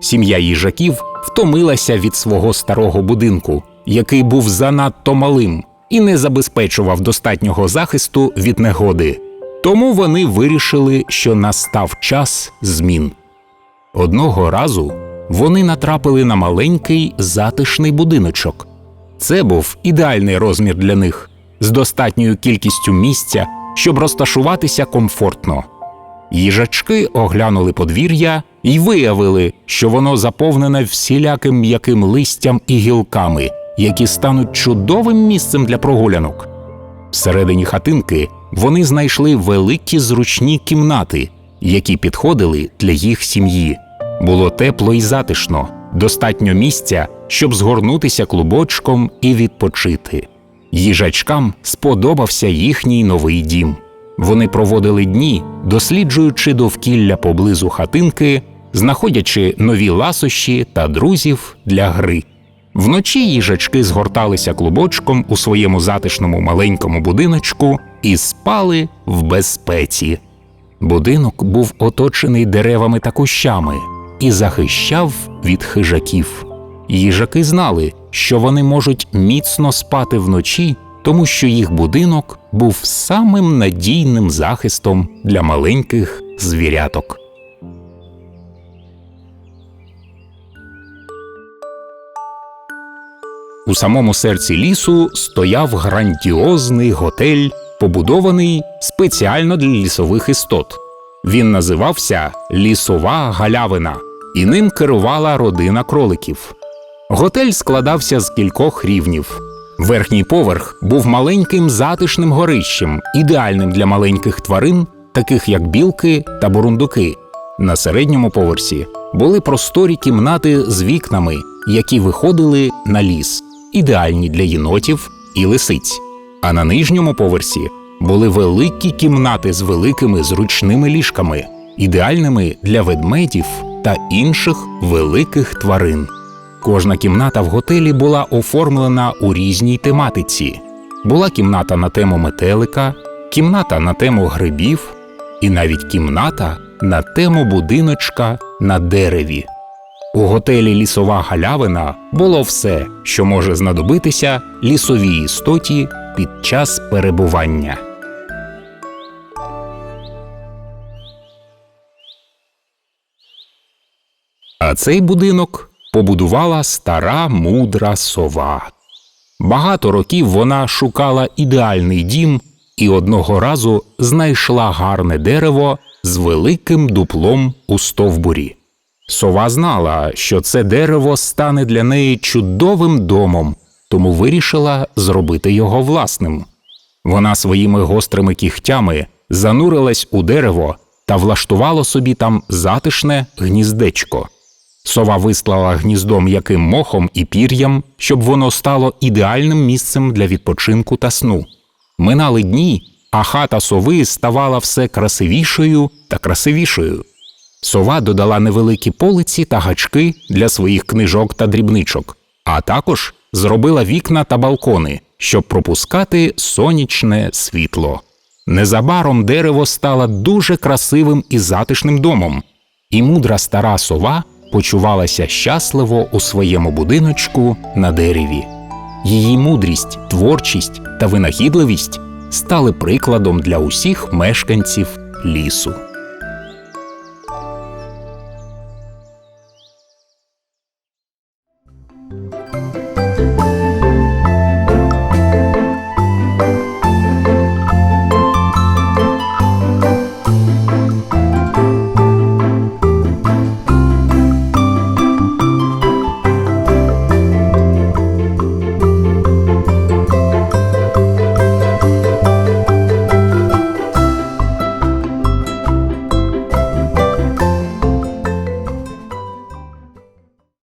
Сім'я їжаків втомилася від свого старого будинку, який був занадто малим і не забезпечував достатнього захисту від негоди. Тому вони вирішили, що настав час змін. Одного разу вони натрапили на маленький затишний будиночок. Це був ідеальний розмір для них з достатньою кількістю місця, щоб розташуватися комфортно. Їжачки оглянули подвір'я і виявили, що воно заповнене всіляким м'яким листям і гілками, які стануть чудовим місцем для прогулянок. Всередині хатинки вони знайшли великі зручні кімнати, які підходили для їх сім'ї. Було тепло і затишно, достатньо місця, щоб згорнутися клубочком і відпочити. Їжачкам сподобався їхній новий дім. Вони проводили дні, досліджуючи довкілля поблизу хатинки, знаходячи нові ласощі та друзів для гри. Вночі їжачки згорталися клубочком у своєму затишному маленькому будиночку і спали в безпеці. Будинок був оточений деревами та кущами і захищав від хижаків. Їжаки знали, що вони можуть міцно спати вночі, тому що їх будинок був самим надійним захистом для маленьких звіряток. У самому серці лісу стояв грандіозний готель, побудований спеціально для лісових істот. Він називався Лісова галявина, і ним керувала родина кроликів. Готель складався з кількох рівнів. Верхній поверх був маленьким затишним горищем, ідеальним для маленьких тварин, таких як білки та бурундуки. На середньому поверсі були просторі кімнати з вікнами, які виходили на ліс, ідеальні для єнотів і лисиць. А на нижньому поверсі були великі кімнати з великими зручними ліжками, ідеальними для ведмедів та інших великих тварин. Кожна кімната в готелі була оформлена у різній тематиці. Була кімната на тему метелика, кімната на тему грибів, і навіть кімната на тему будиночка на дереві. У готелі Лісова галявина було все, що може знадобитися лісовій істоті під час перебування. А цей будинок побудувала стара мудра сова. Багато років вона шукала ідеальний дім і одного разу знайшла гарне дерево з великим дуплом у стовбурі. Сова знала, що це дерево стане для неї чудовим домом, тому вирішила зробити його власним. Вона своїми гострими кігтями занурилась у дерево та влаштувала собі там затишне гніздечко. Сова вислала гніздо м'яким мохом і пір'ям, щоб воно стало ідеальним місцем для відпочинку та сну. Минали дні, а хата сови ставала все красивішою та красивішою. Сова додала невеликі полиці та гачки для своїх книжок та дрібничок, а також зробила вікна та балкони, щоб пропускати сонячне світло. Незабаром дерево стало дуже красивим і затишним домом, і мудра стара сова почувалася щасливо у своєму будиночку на дереві. Її мудрість, творчість та винахідливість стали прикладом для усіх мешканців лісу.